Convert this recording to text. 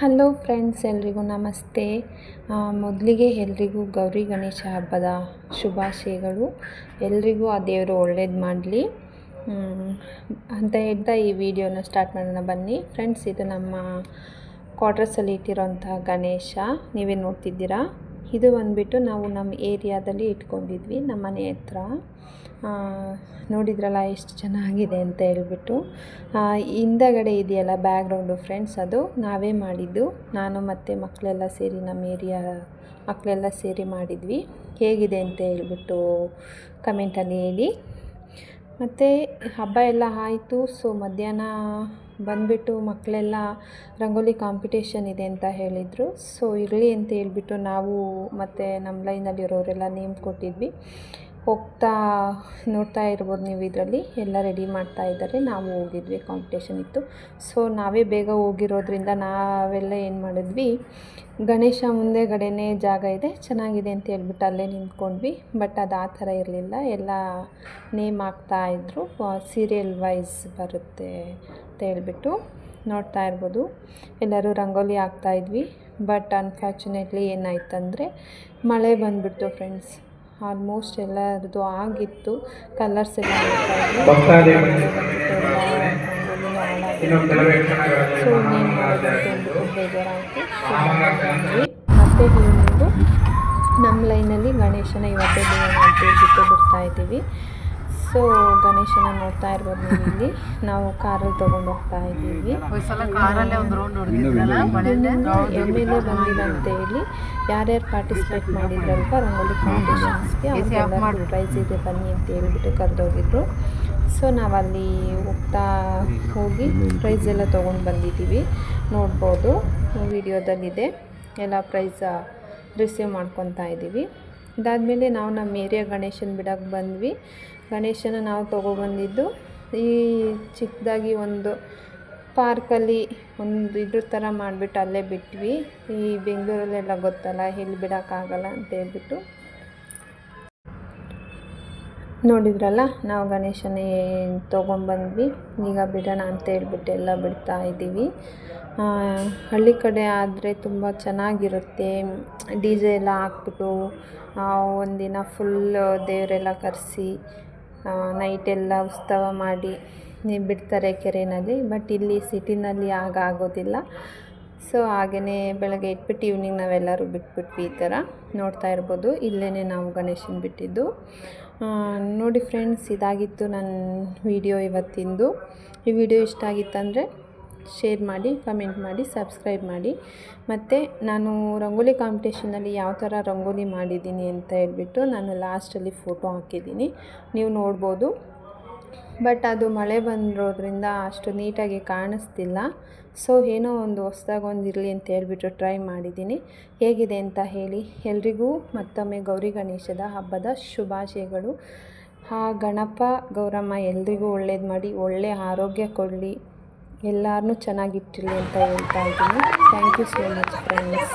Hello friends, ಎಲ್ರಿಗೂ ನಮಸ್ತೆ. ಮೊದಲಿಗೆ ಎಲ್ರಿಗೂ ಗೌರಿ ಗಣೇಶ ಹಬ್ಬದ ಶುಭಾಶಯಗಳು. ಎಲ್ರಿಗೂ ಆ ದೇವರು ಒಳ್ಳೇದು ಮಾಡಲಿ. ಅಂತ ಹೇಳ್ತಾ ಈ ವಿಡಿಯೋನ ಸ್ಟಾರ್ಟ್ ಮಾಡೋಣ. ಬನ್ನಿ ಫ್ರೆಂಡ್ಸ್, ಇದು ನಮ್ಮ ಕ್ವಾರ್ಟರ್ಸಲ್ಲಿ ಇಟ್ಟಿರೋಂಥ ಗಣೇಶ. ನೀವೇ ನೋಡ್ತಿದ್ದೀರಾ? ಇದು ಬಂದುಬಿಟ್ಟು ನಾವು ನಮ್ಮ ಏರಿಯಾದಲ್ಲಿ ಇಟ್ಕೊಂಡಿದ್ವಿ, ನಮ್ಮ ಮನೆ ಹತ್ರ. ನೋಡಿದ್ರಲ್ಲ ಎಷ್ಟು ಚೆನ್ನಾಗಿದೆ ಅಂತ ಹೇಳ್ಬಿಟ್ಟು. ಹಿಂದಗಡೆ ಇದೆಯಲ್ಲ ಬ್ಯಾಗ್ರೌಂಡು ಫ್ರೆಂಡ್ಸ್, ಅದು ನಾವೇ ಮಾಡಿದ್ದು. ನಾನು ಮತ್ತು ಮಕ್ಕಳೆಲ್ಲ ಸೇರಿ ನಮ್ಮ ಏರಿಯಾ ಮಕ್ಕಳೆಲ್ಲ ಸೇರಿ ಮಾಡಿದ್ವಿ. ಹೇಗಿದೆ ಅಂತ ಹೇಳ್ಬಿಟ್ಟು ಕಮೆಂಟಲ್ಲಿ ಹೇಳಿ. ಮತ್ತು ಹಬ್ಬ ಎಲ್ಲ ಆಯಿತು ಸೊ ಮಧ್ಯಾಹ್ನ ಬಂದುಬಿಟ್ಟು ಮಕ್ಕಳೆಲ್ಲ ರಂಗೋಲಿ ಕಾಂಪಿಟೇಷನ್ ಇದೆ ಅಂತ ಹೇಳಿದರು. ಸೊ ಇರಲಿ ಅಂತ ಹೇಳಿಬಿಟ್ಟು ನಾವು ಮತ್ತು ನಮ್ಮ ಲೈನಲ್ಲಿರೋರೆಲ್ಲ ನೇಮ್ ಕೊಟ್ಟಿದ್ವಿ. ಹೋಗ್ತಾ ನೋಡ್ತಾ ಇರ್ಬೋದು ನೀವು ಇದರಲ್ಲಿ. ಎಲ್ಲ ರೆಡಿ ಮಾಡ್ತಾ ಇದ್ದಾರೆ. ನಾವು ಹೋಗಿದ್ವಿ ಕಾಂಪಿಟೇಷನ್ ಇತ್ತು. ಸೊ ನಾವೇ ಬೇಗ ಹೋಗಿರೋದ್ರಿಂದ ನಾವೆಲ್ಲ ಏನು ಮಾಡಿದ್ವಿ, ಗಣೇಶ ಮುಂದೆಗಡೆನೇ ಜಾಗ ಇದೆ, ಚೆನ್ನಾಗಿದೆ ಅಂತ ಹೇಳ್ಬಿಟ್ಟು ಅಲ್ಲೇ ನಿಂತ್ಕೊಂಡ್ವಿ. ಬಟ್ ಅದು ಆ ಥರ ಇರಲಿಲ್ಲ. ಎಲ್ಲ ನೇಮ್ ಇದ್ದರು ಸೀರಿಯಲ್ ವೈಸ್ ಬರುತ್ತೆ ಅಂತ ಹೇಳ್ಬಿಟ್ಟು ನೋಡ್ತಾ ಇರ್ಬೋದು. ಎಲ್ಲರೂ ರಂಗೋಲಿ ಹಾಕ್ತಾಯಿದ್ವಿ ಬಟ್ ಅನ್ಫಾರ್ಚುನೇಟ್ಲಿ ಏನಾಯ್ತಂದರೆ, ಮಳೆ ಬಂದುಬಿಡ್ತು ಫ್ರೆಂಡ್ಸ್ ಆಲ್ಮೋಸ್ಟ್ ಎಲ್ಲರದ್ದು ಆಗಿತ್ತು. ಕಲರ್ಸ್ ಎಲ್ಲ ಸೊ ಇನ್ನೇನು ಮಾಡೋದು ಅಂತ ಹೇಳ್ಬಿಟ್ಟು ಬೇಜಾರಾಯಿತು ಮತ್ತೆ ಇನ್ನೊಂದು ನಮ್ಮ ಲೈನಲ್ಲಿ ಗಣೇಶನ ಇವತ್ತೇ ದಿನ ಅಂತ ಹೇಳ್ಬಿಟ್ಟು ಬಿಡ್ತಾ ಇದ್ದೀವಿ. ಸೊ ಗಣೇಶನ ನೋಡ್ತಾ ಇರ್ಬೋದು ನೀವು ಇಲ್ಲಿ. ನಾವು ಕಾರಲ್ಲಿ ತಗೊಂಡು ಹೋಗ್ತಾ ಇದ್ದೀವಿ. ಎಂ ಎಲ್ ಎ ಬಂದಿಲ್ಲ ಅಂತ ಹೇಳಿ ಯಾರ್ಯಾರು ಪಾರ್ಟಿಸಿಪೇಟ್ ಮಾಡಿದ್ರಲ್ವ ರಂಗೋಲಿ ಕಾಂಪಿಟೇಷನ್ಸ್ಗೆ ಅವ್ರಿಗೆಲ್ಲ ಪ್ರೈಸ್ ಇದೆ ಬನ್ನಿ ಅಂತ ಹೇಳ್ಬಿಟ್ಟು ಕರೆದೋಗಿದ್ರು. ಸೊ ನಾವಲ್ಲಿ ಹೋಗ್ತಾ ಹೋಗಿ ಪ್ರೈಸ್ ಎಲ್ಲ ತೊಗೊಂಡು ಬಂದಿದ್ದೀವಿ. ನೋಡ್ಬೋದು. ವಿಡಿಯೋದಲ್ಲಿದೆ. ಎಲ್ಲ ಪ್ರೈಸ ರಿಸೀವ್ ಮಾಡ್ಕೊತಾ ಇದ್ದೀವಿ. ಇದಾದಮೇಲೆ ನಾವು ನಮ್ಮ ಏರಿಯಾ ಗಣೇಶನ ಬಿಡೋಕ್ಕೆ ಬಂದ್ವಿ. ಗಣೇಶನ ನಾವು ತೊಗೊಬಂದಿದ್ದು. ಈ ಚಿಕ್ಕದಾಗಿ ಒಂದು ಪಾರ್ಕಲ್ಲಿ ಒಂದು ಇದ್ರ ಥರ ಮಾಡಿಬಿಟ್ಟು ಅಲ್ಲೇ ಬಿಟ್ವಿ. ಈ ಬೆಂಗಳೂರಲ್ಲೆಲ್ಲ ಗೊತ್ತಲ್ಲ ಇಲ್ಲಿ ಬಿಡೋಕ್ಕಾಗಲ್ಲ ಅಂತ ಹೇಳ್ಬಿಟ್ಟು. ನೋಡಿದ್ರಲ್ಲ, ನಾವು ಗಣೇಶನೇ ತೊಗೊಂಬಂದ್ವಿ. ಈಗ ಬಿಡೋಣ ಅಂತ ಹೇಳ್ಬಿಟ್ಟು ಎಲ್ಲ ಬಿಡ್ತಾ ಇದ್ದೀವಿ. ಹಳ್ಳಿ ಕಡೆ ಆದರೆ ತುಂಬ ಚೆನ್ನಾಗಿರುತ್ತೆ. ಡಿ ಜೆ ಎಲ್ಲ ಹಾಕ್ಬಿಟ್ಟು ಒಂದಿನ ಫುಲ್ ದೇವರೆಲ್ಲ ಕರೆಸಿ ನೈಟೆಲ್ಲ ಉತ್ಸವ ಮಾಡಿ ಬಿಡ್ತಾರೆ ಕೆರೆಯಲ್ಲಿ ಬಟ್ ಇಲ್ಲಿ ಸಿಟಿನಲ್ಲಿ ಆಗ ಆಗೋದಿಲ್ಲ. ಸೊ ಹಾಗೆಯೇ ಬೆಳಗ್ಗೆ ಇಟ್ಬಿಟ್ಟು ಈವ್ನಿಂಗ್ ನಾವೆಲ್ಲರೂ ಬಿಟ್ಬಿಟ್ವಿ ಈ ಥರ ನೋಡ್ತಾ ಇರ್ಬೋದು. ಇಲ್ಲೇ ನಾವು ಗಣೇಶನ ಬಿಟ್ಟಿದ್ದು. ನೋಡಿ ಫ್ರೆಂಡ್ಸ್ ಇದಾಗಿತ್ತು ನನ್ನ ವಿಡಿಯೋ ಇವತ್ತಿಂದು. ಈ ವಿಡಿಯೋ ಇಷ್ಟ ಆಗಿತ್ತಂದರೆ ಶೇರ್ ಮಾಡಿ ಕಮೆಂಟ್ ಮಾಡಿ ಸಬ್ಸ್ಕ್ರೈಬ್ ಮಾಡಿ. ಮತ್ತು ನಾನು ರಂಗೋಲಿ ಕಾಂಪಿಟೇಷನಲ್ಲಿ ಯಾವ ಥರ ರಂಗೋಲಿ ಮಾಡಿದ್ದೀನಿ ಅಂತ ಹೇಳ್ಬಿಟ್ಟು ನಾನು ಲಾಸ್ಟಲ್ಲಿ ಫೋಟೋ ಹಾಕಿದ್ದೀನಿ. ನೀವು ನೋಡ್ಬೋದು. ಬಟ್ ಅದು ಮಳೆ ಬಂದಿರೋದ್ರಿಂದ ಅಷ್ಟು ನೀಟಾಗಿ ಕಾಣಿಸ್ತಿಲ್ಲ. ಸೊ ಏನೋ ಒಂದು ಹೊಸ್ದಾಗಿ ಒಂದು ಇರಲಿ ಅಂತ ಹೇಳಿಬಿಟ್ಟು ಟ್ರೈ ಮಾಡಿದ್ದೀನಿ. ಹೇಗಿದೆ ಅಂತ ಹೇಳಿ ಎಲ್ರಿಗೂ ಮತ್ತೊಮ್ಮೆ ಗೌರಿ ಗಣೇಶದ ಹಬ್ಬದ ಶುಭಾಶಯಗಳು. ಆ ಗಣಪ, ಗೌರಮ್ಮ ಎಲ್ರಿಗೂ ಒಳ್ಳೇದು ಮಾಡಿ ಒಳ್ಳೆಯ ಆರೋಗ್ಯ ಕೊಡಲಿ. ಎಲ್ಲರನ್ನೂ ಚೆನ್ನಾಗಿಟ್ಟಿರಲಿ ಅಂತ ಹೇಳ್ತಾ ಇದ್ದೀನಿ. Thank you so much friends